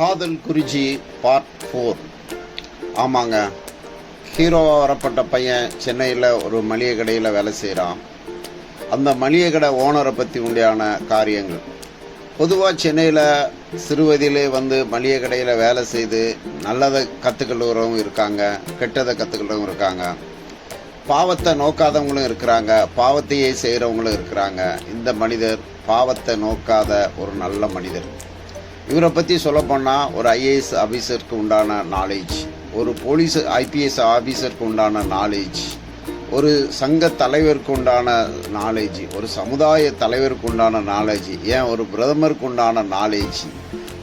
காதல் குறிச்சி part four ஆமாங்க. ஹீரோவாக வரப்பட்ட பையன் சென்னையில் ஒரு மளிகை கடையில் வேலை செய்கிறான் அந்த மளிகை கடை ஓனரை பற்றி உண்டான காரியங்கள். பொதுவாக சென்னையில் சிறுவயதிலே வந்து மளிகை கடையில் வேலை செய்து நல்லதை கற்றுக்கொள்கிறவங்க இருக்காங்க கெட்டதை கற்றுக்கிறவங்க இருக்காங்க. பாவத்தை நோக்காதவங்களும் இருக்கிறாங்க பாவத்தையே செய்கிறவங்களும் இருக்கிறாங்க. இந்த மனிதர் பாவத்தை நோக்காத ஒரு நல்ல மனிதர். இவரை பற்றி சொல்லப்போனால் ஒரு ஐஏஎஸ் ஆஃபீஸருக்கு உண்டான நாலேஜ் ஒரு போலீஸ் ஐபிஎஸ் ஆஃபீஸருக்கு உண்டான நாலேஜ் ஒரு சங்க தலைவருக்கு உண்டான நாலேஜ் ஒரு சமுதாய தலைவருக்கு உண்டான நாலேஜ் ஏன் ஒரு பிரதமருக்கு உண்டான நாலேஜ்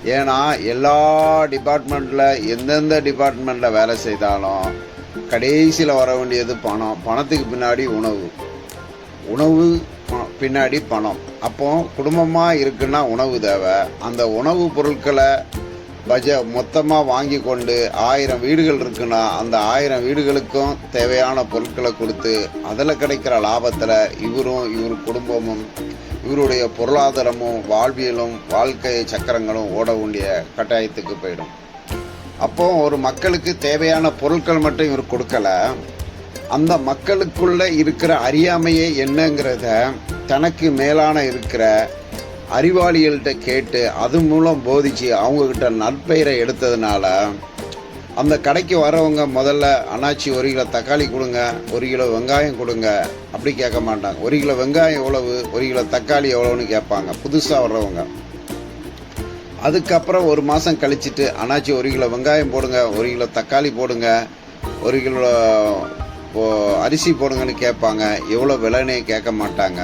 ஏன்னா எல்லா டிபார்ட்மெண்ட்டில் எந்தெந்த டிபார்ட்மெண்ட்டில் வேலை செய்தாலும் கடைசியில் வர வேண்டியது பணம். பணத்துக்கு பின்னாடி உணவு. உணவு பின்னாடி பணம். அப்போ குடும்பமாக இருக்குன்னா உணவு தேவை. அந்த உணவு பொருட்களை பஜ மொத்தமாக வாங்கி கொண்டு ஆயிரம் வீடுகள் இருக்குன்னா அந்த ஆயிரம் வீடுகளுக்கும் தேவையான பொருட்களை கொடுத்து அதில் கிடைக்கிற லாபத்தில் இவரும் இவர் குடும்பமும் இவருடைய பொருளாதாரமும் வாழ்வியலும் வாழ்க்கை சக்கரங்களும் ஓட வேண்டிய கட்டாயத்துக்கு போயிடும். அப்போ ஒரு மக்களுக்கு தேவையான பொருட்கள் மட்டும் இவர் கொடுக்கல. அந்த மக்களுக்குள்ள இருக்கிற அறியாமையே என்னங்கிறத தனக்கு மேலான இருக்கிற அறிவாளிகள்கிட்ட கேட்டு அது மூலம் போதிச்சு அவங்கக்கிட்ட நற்பெயரை எடுத்ததுனால அந்த கடைக்கு வரவங்க முதல்ல அண்ணாச்சி ஒரு கிலோ தக்காளி கொடுங்க ஒரு கிலோ வெங்காயம் கொடுங்க அப்படி கேட்க மாட்டாங்க. ஒரு கிலோ வெங்காயம் எவ்வளவு? ஒரு கிலோ தக்காளி எவ்வளோன்னு கேட்பாங்க. புதுசாக வர்றவங்க. அதுக்கப்புறம் ஒரு மாதம் கழிச்சிட்டு அண்ணாச்சி ஒரு கிலோ வெங்காயம் போடுங்க ஒரு கிலோ தக்காளி போடுங்க ஒரு கிலோ அரிசி போடுங்கன்னு கேட்பாங்க எவ்வளோ விலைனே கேட்க மாட்டாங்க.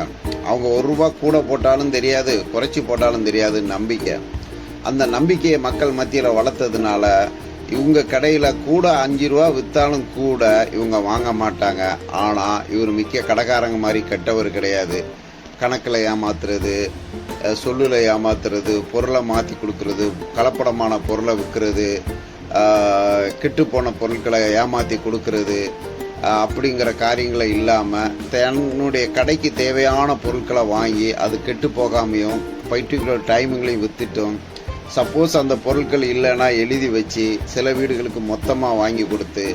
அவங்க ஒரு ரூபா கூட போட்டாலும் தெரியாது குறைச்சி போட்டாலும் தெரியாது நம்பிக்கை. அந்த நம்பிக்கையை மக்கள் மத்தியில் வளர்த்ததுனால இவங்க கடையில் கூட அஞ்சு ரூபா விற்றாலும் கூட இவங்க வாங்க மாட்டாங்க. ஆனால் இவர் மிக்க கடைக்காரங்க மாதிரி கெட்டவர் கிடையாது. கணக்கில் ஏமாத்துறது சொல்லில் ஏமாத்துறது பொருளை மாற்றி கொடுக்கறது கலப்படமான பொருளை விற்கிறது கெட்டுப்போன பொருட்களை ஏமாற்றி கொடுக்கறது அப்படிங்கிற காரியங்களை இல்லாமல் தன்னுடைய கடைக்கு தேவையான பொருட்களை வாங்கி அது கெட்டு போகாமையும் பர்டிகுலர் டைமுங்களையும் வித்துட்டும். சப்போஸ் அந்த பொருட்கள் இல்லைன்னா எழுதி வச்சு சில வீடுகளுக்கு மொத்தமாக வாங்கி கொடுத்து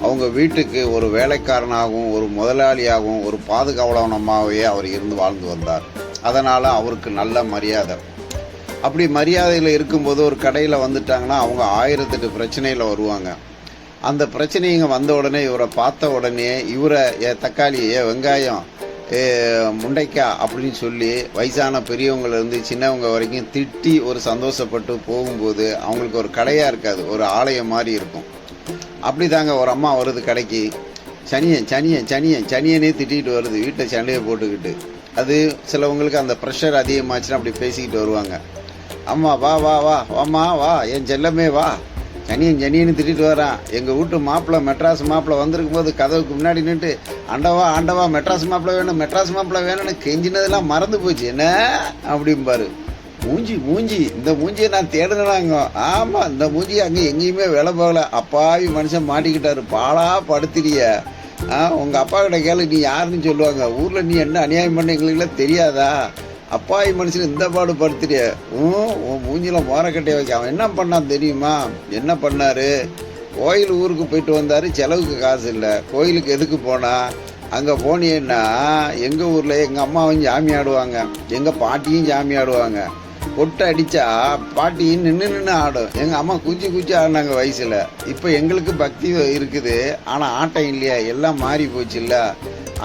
அவங்க வீட்டுக்கு ஒரு வேலைக்காரனாகவும் ஒரு முதலாளியாகவும் ஒரு பாதுகாவலனமாகவே அவர் இருந்து வாழ்ந்து வந்தார். அதனால் அவருக்கு நல்ல மரியாதை. அப்படி மரியாதையில் இருக்கும்போது ஒரு கடையில் வந்துட்டாங்கன்னா அவங்க ஆயிரத்தெட்டு பிரச்சனையில் வருவாங்க. அந்த பிரச்சனைங்க வந்த உடனே இவரை பார்த்த உடனே இவரை ஏ தக்காளி ஏ வெங்காயம் முண்டைக்கா முண்டைக்காய் அப்படின்னு சொல்லி வயசான பெரியவங்கலேருந்து சின்னவங்க வரைக்கும் திட்டி ஒரு சந்தோஷப்பட்டு போகும்போது அவங்களுக்கு ஒரு கடையாக இருக்காது ஒரு ஆலயம் மாதிரி இருக்கும். அப்படி தாங்க ஒரு அம்மா வருது கடைக்கு. சனியன் சனியன் சனியன் சனியனே திட்டிகிட்டு வருது வீட்டை சண்டையை போட்டுக்கிட்டு. அது சிலவங்களுக்கு அந்த ப்ரெஷர் அதிகமாச்சுன்னா அப்படி பேசிக்கிட்டு வருவாங்க. அம்மா வா வா வா வாம்மா வா என் செல்லமே வா. ஜனியன் ஜனியன்னு திட்டிட்டு வரான் எங்கள் வீட்டு மாப்பிள்ளை மெட்ராஸ் மாப்பிள்ளை வந்திருக்கும் போது கதவுக்கு முன்னாடி நின்று ஆண்டவா ஆண்டவா மெட்ராஸ் மாப்பிள்ளை வேணும் மெட்ராஸ் மாப்பிள்ளை வேணும்னு கெஞ்சினதெல்லாம் மறந்து போச்சு. என்ன? அப்படிம்பாரு. மூஞ்சி மூஞ்சி இந்த மூஞ்சியை நான் தேடுனாங்க ஆமாம் இந்த மூஞ்சி அங்கே எங்கேயுமே வேலை போகல அப்பாவி மனுஷன் மாட்டிக்கிட்டாரு பாலா படுத்துறிய ஆ உங்கள் அப்பா கிட்ட கேளு நீ யாருன்னு சொல்லுவாங்க. ஊரில் நீ என்ன அநியாயம் பண்ண எங்களுக்குலாம் தெரியாதா? அப்பாவி மனுஷன் இந்த பாடு படுத்துறிய உன் மூஞ்சில மோரக்கட்டையை வைக்க அவன் என்ன பண்ணான் தெரியுமா? என்ன பண்ணாரு? கோயில் ஊருக்கு போயிட்டு வந்தார் செலவுக்கு காசு இல்லை. கோயிலுக்கு எதுக்கு போனா? அங்கே போனீங்கன்னா எங்கள் ஊரில் எங்கள் அம்மாவும் சாமி ஆடுவாங்க. எங்கள் பாட்டியும் சாமி ஆடுவாங்க. கொட்டை அடித்தா பாட்டி நின்று நின்று ஆடும். எங்கள் அம்மா குச்சி குச்சி ஆடினாங்க வயசில். இப்போ எங்களுக்கு பக்தி இருக்குது. ஆனால் ஆட்டம் இல்லையா? எல்லாம் மாறி போச்சு இல்லை.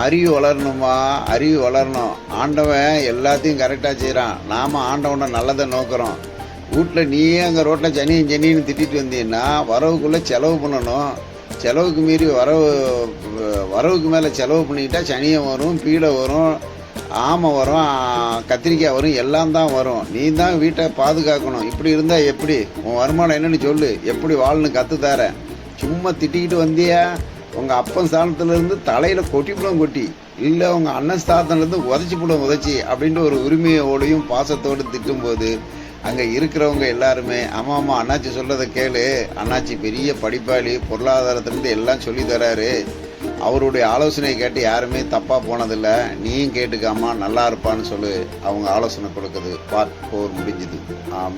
அறிவு வளரணுமா? அறிவு வளரணும். ஆண்டவன் எல்லாத்தையும் கரெக்டாக செய்கிறான் நாம் ஆண்டவனை நல்லதை நோக்கிறோம். வீட்டில் நீயே அங்கே ரோட்டில் ஜனியும் ஜனின்னு திட்டிட்டு வந்தீங்கன்னா வரவுக்குள்ளே செலவு பண்ணணும். செலவுக்கு மீறி வரவு வரவுக்கு மேலே செலவு பண்ணிக்கிட்டால் சனியம் வரும் பீடை வரும் ஆமை வரும் கத்திரிக்காய் வரும் எல்லாம் தான் வரும். நீ தான் வீட்டை பாதுகாக்கணும். இப்படி இருந்தால் எப்படி? உன் வருமானம் என்னன்னு சொல்லு. எப்படி வாழணும் கற்று தரேன் சும்மா திட்டிக்கிட்டு வந்தியா? உங்கள் அப்பன் ஸ்தானத்துலேருந்து தலையில் கொட்டிப்புடம் கொட்டி இல்லை உங்கள் அண்ணன் ஸ்தானத்துலேருந்து உதச்சி புடம் உதச்சி அப்படின்ட்டு ஒரு உரிமையோடையும் பாசத்தோடு திட்டும்போது அங்கே இருக்கிறவங்க எல்லாருமே ஆமாம் ஆமாம் அண்ணாச்சி சொல்கிறத கேளு. அண்ணாச்சி பெரிய படிப்பாளி பொருளாதாரத்துலேருந்து எல்லாம் சொல்லி தராரு. அவருடைய ஆலோசனை கேட்டு யாருமே தப்பாக போனதில்லை. நீயும் கேட்டுக்காமா நல்லா இருப்பான்னு சொல்லு. அவங்க ஆலோசனை கொடுக்குது. பார் போர் முடிஞ்சுது. ஆமாம்